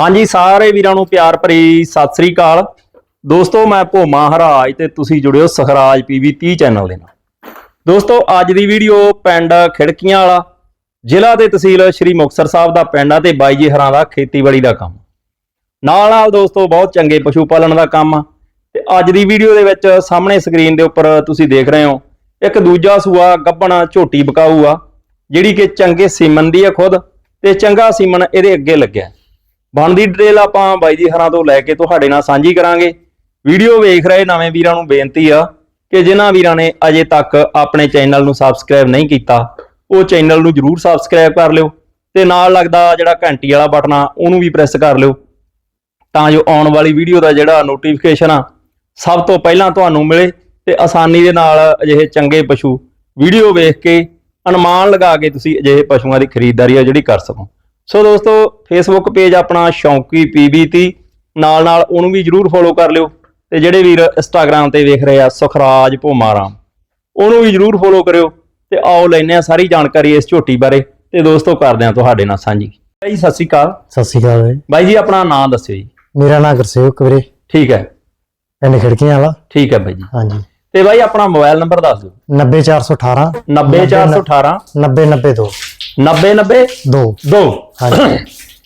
ਹਾਂਜੀ, ਸਾਰੇ ਵੀਰਾਂ ਨੂੰ ਪਿਆਰ ਭਰੀ ਸਤਿ ਸ੍ਰੀ ਅਕਾਲ। ਦੋਸਤੋ, ਮੈਂ ਭੋਮਾ ਹਰਾਜ ਤੇ ਤੁਸੀਂ ਜੁੜਿਓ ਸਖਰਾਜ ਪੀਵੀ 30 ਚੈਨਲ ਦੇ ਨਾਲ। ਦੋਸਤੋ, ਅੱਜ ਦੀ ਵੀਡੀਓ ਪਿੰਡ ਖਿੜਕੀਆਂ ਵਾਲਾ, ਜ਼ਿਲ੍ਹਾ ਤੇ ਤਹਿਸੀਲ ਸ਼੍ਰੀ ਮੁਕਤਸਰ ਸਾਹਿਬ ਦਾ ਪਿੰਡ ਆ ਤੇ ਬਾਈ ਜੀ ਹਰਾਂ ਦਾ ਖੇਤੀਬਾੜੀ ਦਾ ਕੰਮ। ਨਾਲ ਨਾਲ ਦੋਸਤੋ, ਬਹੁਤ ਚੰਗੇ ਪਸ਼ੂ ਪਾਲਣ ਦਾ ਕੰਮ ਆ। ਤੇ ਅੱਜ ਦੀ ਵੀਡੀਓ ਦੇ ਵਿੱਚ ਸਾਹਮਣੇ ਸਕਰੀਨ ਦੇ ਉੱਪਰ ਤੁਸੀਂ ਦੇਖ ਰਹੇ ਹੋ, ਇੱਕ ਦੂਜਾ ਸੂਆ ਗੱਬਣਾ ਝੋਟੀ ਬਕਾਊ ਆ, ਜਿਹੜੀ ਕਿ ਚੰਗੇ ਸੀਮਨ ਦੀ ਆ ਖੁਦ, ਤੇ ਚੰਗਾ ਸੀਮਨ ਇਹਦੇ ਅੱਗੇ ਲੱਗਿਆ। ਬਣਦੀ ਡਿਟੇਲ ਆਪਾਂ ਬਾਈ ਜੀ ਹਰਾਂ ਤੋਂ ਲੈ ਕੇ ਤੁਹਾਡੇ ਨਾਲ ਸਾਂਝੀ ਕਰਾਂਗੇ। ਵੀਡੀਓ ਵੇਖ ਰਹੇ ਨਵੇਂ ਵੀਰਾਂ ਨੂੰ ਬੇਨਤੀ ਆ ਕਿ ਜਿਨ੍ਹਾਂ ਵੀਰਾਂ ਨੇ ਅਜੇ ਤੱਕ ਆਪਣੇ ਚੈਨਲ ਨੂੰ ਸਬਸਕ੍ਰਾਈਬ ਨਹੀਂ ਕੀਤਾ, ਉਹ ਚੈਨਲ ਨੂੰ ਜਰੂਰ ਸਬਸਕ੍ਰਾਈਬ ਕਰ ਲਿਓ ਤੇ ਨਾਲ ਲੱਗਦਾ ਜਿਹੜਾ ਘੰਟੀ ਵਾਲਾ ਬਟਨ ਆ, ਉਹਨੂੰ ਵੀ ਪ੍ਰੈਸ ਕਰ ਲਿਓ। ਤਾਂ ਜੋ ਆਉਣ ਵਾਲੀ ਵੀਡੀਓ ਦਾ ਜਿਹੜਾ ਨੋਟੀਫਿਕੇਸ਼ਨ ਆ, ਸਭ ਤੋਂ ਪਹਿਲਾਂ ਤੁਹਾਨੂੰ ਮਿਲੇ ਤੇ ਆਸਾਨੀ ਦੇ ਨਾਲ ਅਜਿਹੇ ਚੰਗੇ ਪਸ਼ੂ ਵੀਡੀਓ ਵੇਖ ਕੇ ਅਨੁਮਾਨ ਲਗਾ ਕੇ ਤੁਸੀਂ ਅਜਿਹੇ ਪਸ਼ੂਆਂ ਦੀ ਖਰੀਦਦਾਰੀ ਆ ਜਿਹੜੀ ਕਰ ਸਕੋ। ਸੋ ਦੋਸਤੋ ਫੇਸਬੁੱਕ ਪੇਜ ਆਪਣਾ ਸ਼ੌਂਕੀ ਪੀਬੀਤੀ ਨਾਲ ਨਾਲ ਉਹਨੂੰ ਵੀ ਜਰੂਰ ਫੋਲੋ ਕਰ ਲਿਓ। ਤੇ ਜਿਹੜੇ ਵੀਰ ਇੰਸਟਾਗ੍ਰam ਤੇ ਵੇਖ ਰਹੇ ਆ ਸੁਖਰਾਜ ਭੋਮਾਰਾਮ ਉਹਨੂੰ ਵੀ ਜਰੂਰ ਫੋਲੋ ਕਰਿਓ ਤੇ ਆਓ ਲੈਨੇ ਆ ਸਾਰੀ ਜਾਣਕਾਰੀ ਇਸ ਝੋਟੀ ਬਾਰੇ। ਤੇ ਦੋਸਤੋ ਕਰਦੇ ਆ ਤੁਹਾਡੇ ਨਾਲ ਸਾਂਝੀ। ਬਾਈ ਸਤਿ ਸ਼੍ਰੀ ਅਕਾਲ। ਸਤਿ ਸ਼੍ਰੀ ਅਕਾਲ ਬਾਈ। ਜੀ ਆਪਣਾ ਨਾਮ ਦੱਸਿਓ ਜੀ। ਮੇਰਾ ਨਾਮ ਗੁਰਸੇਵਕ ਵੀਰੇ। ਠੀਕ ਹੈ। ਪਿੰਡ ਖਿੜਕੀਆਂ ਵਾਲਾ। ਠੀਕ ਹੈ ਬਾਈ ਜੀ। ਹਾਂਜੀ। ਤੇ ਬਾਈ ਆਪਣਾ ਮੋਬਾਈਲ ਨੰਬਰ ਦੱਸ ਦਿਓ। 90418 90418 9092 90 90 ਦੋ। ਦੋ। ਹਾਂਜੀ।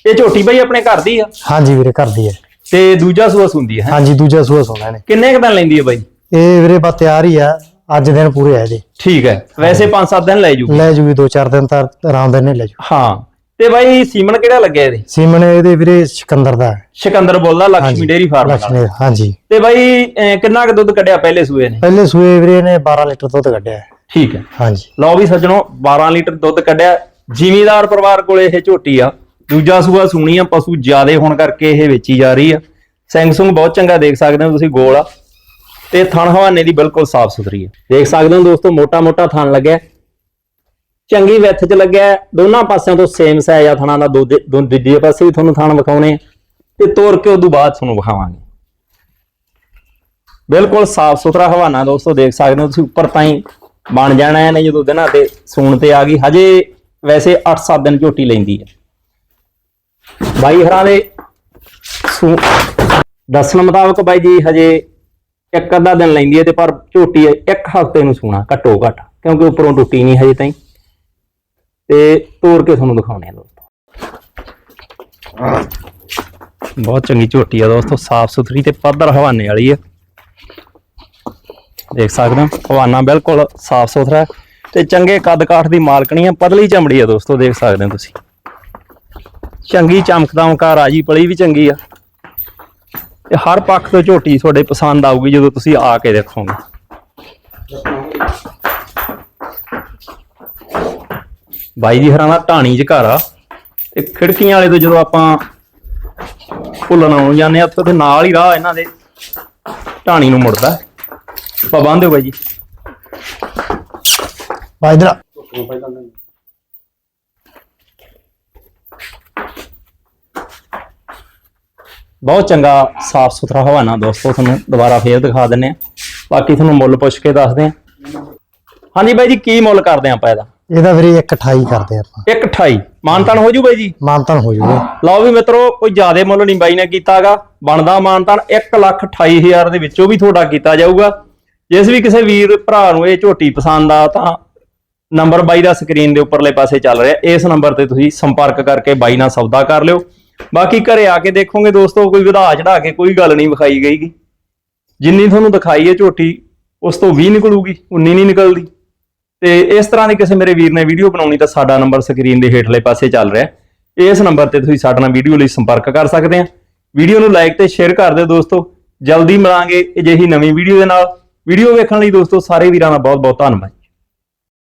ਇਹ ਝੋਟੀ ਬਾਈ ਆਪਣੇ ਘਰ ਦੀ ਆ? ਹਾਂਜੀ ਵੀਰੇ ਘਰ ਦੀ ਹੈ। ਤੇ ਦੂਜਾ ਸੂਆ ਸੁੰਦੀ ਹੈ ਹਾਂਜੀ ਦੂਜਾ ਸੂਆ ਸੋਣਾ ਨੇ ਕਿੰਨੇ ਕੁ ਦਿਨ ਲੈਂਦੀ ਹੈ ਬਾਈ? ਇਹ ਵੀਰੇ ਬਸ ਤਿਆਰ ਹੀ ਆ। ਅੱਜ ਦਿਨ ਪੂਰੇ ਆ ਜੇ ਠੀਕ ਹੈ। ਵੈਸੇ 5-7 ਦਿਨ ਲੈ ਜੂ ਲੈ ਜੂਗੀ 2-4 ਦਿਨ ਤਾਂ ਆਰਾਮ ਦੇ ਨੇ ਲੈ ਜੂ ਹਾਂ। ਤੇ ਬਾਈ ਸੀਮਨ ਕਿਹੜਾ ਲੱਗਿਆ ਇਹਦੇ? ਸੀਮਨ ਇਹਦੇ ਵੀਰੇ ਸਿਕੰਦਰ ਦਾ ਸਿਕੰਦਰ ਬੋਲਦਾ ਲਕਸ਼ਮੀ ਡੇਰੀ ਫਾਰਮ ਦਾ ਲక్ష్ਮੀ ਹਾਂਜੀ। ਤੇ ਬਾਈ ਕਿੰਨਾ ਕੁ ਦੁੱਧ ਕੱਢਿਆ ਪਹਿਲੇ ਸੂਏ ਨੇ? ਪਹਿਲੇ ਸੂਏ ਵੀਰੇ ਨੇ 12 ਲੀਟਰ ਦੁੱਧ ਕੱਢਿਆ। ਠੀਕ ਹੈ। ਹਾਂਜੀ। ਲਓ ਵੀ ਸੱਜਣੋ 12 ਲੀਟਰ ਦੁੱਧ ਕੱਢਿਆ। ਜ਼ਿਮੀਦਾਰ ਪਰਿਵਾਰ ਕੋਲ ਇਹ ਝੋਟੀ ਆ, ਦੂਜਾ ਸੂਆ ਸੂਣੀ ਆ, ਪਸ਼ੂ ਜ਼ਿਆਦੇ ਹੋਣ ਕਰਕੇ ਇਹ ਵੇਚੀ ਜਾ ਰਹੀ ਆ। ਸੈਂਗਸੁੰਗ ਬਹੁਤ ਚੰਗਾ ਦੇਖ ਸਕਦੇ ਹੋ ਤੁਸੀਂ, ਗੋਲ ਆ। ਤੇ ਥਣ ਹਵਾਨੇ ਦੀ ਬਿਲਕੁਲ ਸਾਫ਼ ਸੁਥਰੀ ਆ। ਦੇਖ ਸਕਦੇ ਹੋ ਦੋਸਤੋ ਮੋਟਾ ਮੋਟਾ ਥਣ ਲੱਗਿਆ। ਚੰਗੀ ਵਿੱਥ ਚ ਲੱਗਿਆ। ਦੋਨਾਂ ਪਾਸਿਆਂ ਤੋਂ ਸੇਮ ਸਾਈਜ਼ ਆ ਥਣਾਂ ਦਾ, ਦੋ ਦੋ ਦੂਜੇ ਪਾਸੇ ਵੀ ਤੁਹਾਨੂੰ ਥਣ ਵਿਖਾਉਣੇ ਆ। ਤੇ ਤੋੜ ਕੇ ਉਦੋਂ ਬਾਅਦ ਤੁਹਾਨੂੰ ਵਿਖਾਵਾਂਗੇ। ਬਿਲਕੁਲ ਸਾਫ਼ ਸੁਥਰਾ ਹਵਾਨਾ ਦੋਸਤੋ, ਦੇਖ ਸਕਦੇ ਹੋ ਤੁਸੀਂ, ਉੱਪਰ ਤਾਈਂ ਬਣ ਜਾਣਾ ਹੈ ਨੇ ਜਦੋਂ ਦਿਨਾਂ ਤੇ ਸੂਣ ਤੇ ਆ ਗਈ। ਹਜੇ ਵੈਸੇ 8-7 ਦਿਨ ਝੋਟੀ ਲੈਂਦੀ ਹੈ। ਬਾਈ ਹਰਾਂ ਦੇ ਦੱਸਣ ਮੁਤਾਬਕ ਬਾਈ ਜੀ ਹਜੇ ਇੱਕ ਅੱਧਾ ਦਿਨ ਲੈਂਦੀ ਹੈ ਤੇ ਪਰ ਝੋਟੀ ਇੱਕ ਹਫ਼ਤੇ ਨੂੰ ਸੂਣਾ, ਘੱਟੋ ਘੱਟ, ਕਿਉਂਕਿ ਉੱਪਰੋਂ ਟੁੱਟੀ ਨਹੀਂ ਹਜੇ ਤਾਈਂ। ਤੇ ਤੋੜ ਕੇ ਤੁਹਾਨੂੰ ਦਿਖਾਉਣੇ ਆ ਦੋਸਤੋ। ਬਹੁਤ ਚੰਗੀ ਝੋਟੀ ਆ ਦੋਸਤੋ, ਸਾਫ਼ ਸੁਥਰੀ ਤੇ ਪੱਧਰ ਹਵਾਨੇ ਵਾਲੀ ਆ ਦੇਖ ਸਕਦੇ ਹੋ, ਹਵਾਨਾ ਬਿਲਕੁਲ ਸਾਫ਼ ਸੁਥਰਾ ਤੇ ਚੰਗੇ ਕੱਦ ਕਾਠ ਦੀ ਮਾਲਕਣੀ ਆ, ਪਤਲੀ ਚਮੜੀ ਆ ਦੋਸਤੋ, ਦੇਖ ਸਕਦੇ ਹੋ ਤੁਸੀਂ। ਚੰਗੀ ਚਮਕਦਮਕਾਰ ਰਾਜੀ ਪਲੀ ਵੀ ਚੰਗੀ ਆ। ਤੇ ਹਰ ਪੱਖ ਤੋਂ ਝੋਟੀ ਤੁਹਾਡੇ ਪਸੰਦ ਆਊਗੀ ਜਦੋਂ ਤੁਸੀਂ ਆ ਕੇ ਦੇਖੋਗੇ। ਬਾਈ ਜੀ ਹਰਾਂ ਦਾ ਢਾਣੀ ਚ ਘਰ ਆ, ਤੇ ਖਿੜਕੀਆਂ ਵਾਲੇ ਤੋਂ ਜਦੋਂ ਆਪਾਂ ਭੁੱਲਣ ਆਉਣ ਜਾਂਦੇ ਆ, ਉੱਥੇ ਨਾਲ ਹੀ ਰਾਹ ਇਹਨਾਂ ਦੇ ਢਾਣੀ ਨੂੰ ਮੁੜਦਾ। ਆਪਾਂ ਪਾਬੰਦ ਹੋ ਬਾਈ ਜੀ। ਬਾ ਇਧਰ ਬਹੁਤ ਚੰਗਾ ਸਾਫ਼ ਸੁਥਰਾ ਹਵਾਨਾ ਦੋਸਤੋ ਤੁਹਾਨੂੰ ਦੁਬਾਰਾ ਫੇਰ ਦਿਖਾ ਦਿੰਨੇ ਆ ਬਾਕੀ ਤੁਹਾਨੂੰ ਮੁੱਲ ਪੁੱਛ ਕੇ ਦੱਸਦੇ ਆ ਹਾਂਜੀ ਬਾਈ ਜੀ ਕੀ ਮੁੱਲ ਕਰਦੇ ਆਪਾਂ ਇਹਦਾ? ਇਹਦਾ ਵੀਰੇ 128 ਕਰਦੇ ਆਪਾਂ। 128 ਮਾਨਤਾਨ ਹੋ ਜੂ ਬਾਈ ਜੀ? ਮਾਨਤਨ ਹੋ ਜੂਗਾ ਲਓ ਵੀ ਮਿੱਤਰੋ ਕੋਈ ਜ਼ਿਆਦੇ ਮੁੱਲ ਨਹੀਂ ਬਾਈ ਨੇ ਕੀਤਾਗਾ। ਬਣਦਾ ਮਾਨਤਾਨ 128000 ਦੇ ਵਿੱਚੋਂ ਵੀ ਤੁਹਾਡਾ ਕੀਤਾ ਜਾਊਗਾ। ਜਿਸ ਵੀ ਕਿਸੇ ਵੀਰ ਭਰਾ ਨੂੰ ਇਹ ਝੋਟੀ ਪਸੰਦ ਆ ਤਾਂ ਨੰਬਰ ਬਾਈ ਦਾ ਸਕਰੀਨ ਦੇ ਉੱਪਰਲੇ ਪਾਸੇ ਚੱਲ ਰਿਹਾ। ਇਸ ਨੰਬਰ ਤੇ ਤੁਸੀਂ ਸੰਪਰਕ ਕਰਕੇ ਬਾਈ ਨਾਲ ਸੌਦਾ ਕਰ ਲਿਓ। ਬਾਕੀ ਘਰੇ ਆ ਕੇ ਦੇਖੋਗੇ ਦੋਸਤੋ, ਕੋਈ ਵਧਾ ਚੜਾ ਕੇ ਕੋਈ ਗੱਲ ਨਹੀਂ ਵਿਖਾਈ ਗਈਗੀ। ਜਿੰਨੀ ਤੁਹਾਨੂੰ ਦਿਖਾਈ ਹੈ ਝੋਟੀ, ਉਸ ਤੋਂ 20 ਨਿਕਲੂਗੀ 19 ਨਹੀਂ ਨਿਕਲਦੀ। ਤੇ ਇਸ ਤਰ੍ਹਾਂ ਦੀ ਕਿਸੇ ਮੇਰੇ ਵੀਰ ਨੇ ਵੀਡੀਓ ਬਣਾਉਣੀ ਤਾਂ ਸਾਡਾ ਨੰਬਰ ਸਕਰੀਨ ਦੇ ਹੇਠਲੇ ਪਾਸੇ ਚੱਲ ਰਿਹਾ ਇਸ ਨੰਬਰ ਤੇ ਤੁਸੀਂ ਸਾਡੇ ਨਾਲ ਵੀਡੀਓ ਲਈ ਸੰਪਰਕ ਕਰ ਸਕਦੇ ਆ ਵੀਡੀਓ ਨੂੰ ਲਾਈਕ ਤੇ ਸ਼ੇਅਰ ਕਰ ਦਿਓ ਦੋਸਤੋ। ਜਲਦੀ ਮਿਲਾਂਗੇ ਅਜਿਹੀ ਨਵੀਂ ਵੀਡੀਓ ਦੇ ਨਾਲ। ਵੀਡੀਓ ਵੇਖਣ ਲਈ ਦੋਸਤੋ, ਸਾਰੇ ਵੀਰਾਂ ਦਾ ਬਹੁਤ ਬਹੁਤ ਧੰਨਵਾਦ।